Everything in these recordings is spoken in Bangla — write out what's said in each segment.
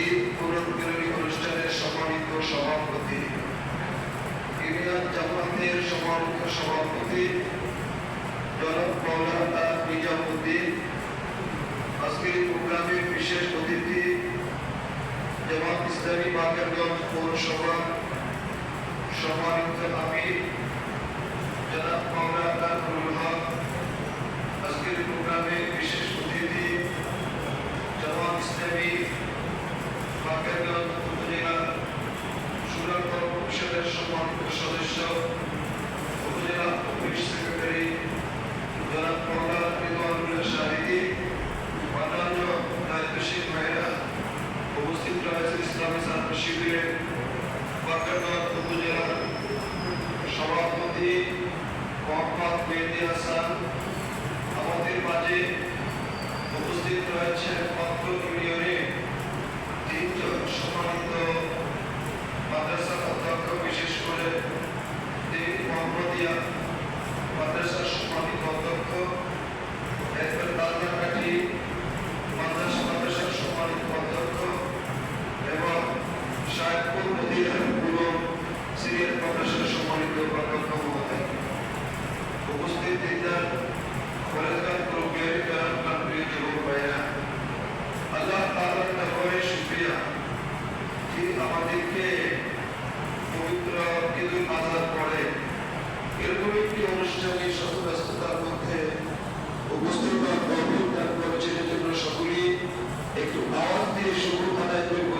ঈদ পুনর্মিলনী অনুষ্ঠানের সম্মানিত সভাপতি ইউনিয়ন জামাতের সম্মানিত সভাপতি জনাব মৌলানা নিজামুদ্দিন। আজকের প্রোগ্রামের বিশেষ অতিথি জামাত ইসলামী বাকেরগঞ্জ পৌরসভা সম্মানিত আমির জনাব মৌলানা নুরুল হক। আজকের এই প্রোগ্রামে বিশেষ অতিথি জামাত ইসলামী সভাপতি মোহাম্মদ মেহেদি হাসান আমাদের মাঝে উপস্থিত রয়েছে পত্র ইউনিয়নে তিনজন সম্মানিত মাদ্রাসার অধ্যক্ষ, বিশেষ করে তিনি মোহাম্মদিয়া মাদ্রাসার সম্মানিত অধ্যক্ষ এরপর বালদারকাঠি মাদ্রাসা মাদ্রাসার সম্মানিত অধ্যক্ষ এবং সাহেবপুর মদিনার পুরো সিরিয়াল মাদ্রাসার সম্মানিত অধ্যক্ষ মহোদয় উপস্থিত দিনদার কলেজগান গ্রুপের কারণ প্রিয় যুবক ভাইয়েরা আল্লাহ তাআলার দরবারে শুকরিয়া যিনি আমাদেরকে পবিত্র ঈদুল আজহার পরে এরকম একটি অনুষ্ঠানে শত ব্যস্ততার মধ্যে উপস্থিত হওয়ার গৌরব দান করেছেন এজন্য সকলেই একটু আওয়াজ দিয়ে শুভ আদায় করে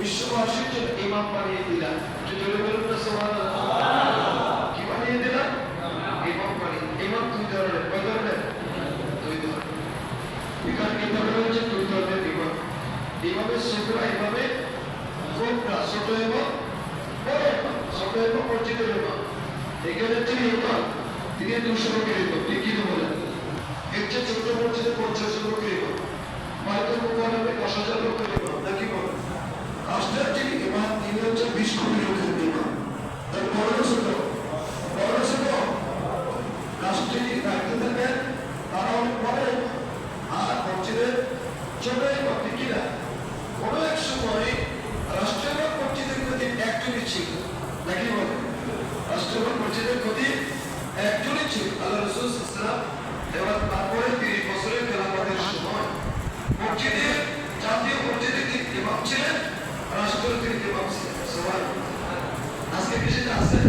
বিশ্ববাসীর জন্য ইমাম বানিয়ে দিলাম। কি বানিয়ে দিলাম? ইমাম বানিয়ে ইমাম কয় ইমাম কোনটা ছোট এবং ছোট এখানে তিনি ইমাম তিনি দুশো লোকের কি বলেন এর চেয়ে ছোট পঞ্চাশ লোকের ইমাম যিনি দায়িত্ব থাকেন পরে আর মসজিদের ছোটই পত্রিকা কোনো এক সময় রাষ্ট্রীয় মসজিদের প্রতি একজনই ছিল নাকি বলে রাষ্ট্রীয় মসজিদের প্রতি একজনই ছিল আল্লাহ রসুল ইসলাম এবার তারপরে তিরিশ বছরের খেলাফতের সময় মসজিদের জাতীয় মসজিদের তিনি ইমাম ছিলেন রাষ্ট্রীয় তিনি ইমাম ছিলেন সবার আজকে কিছুটা আছে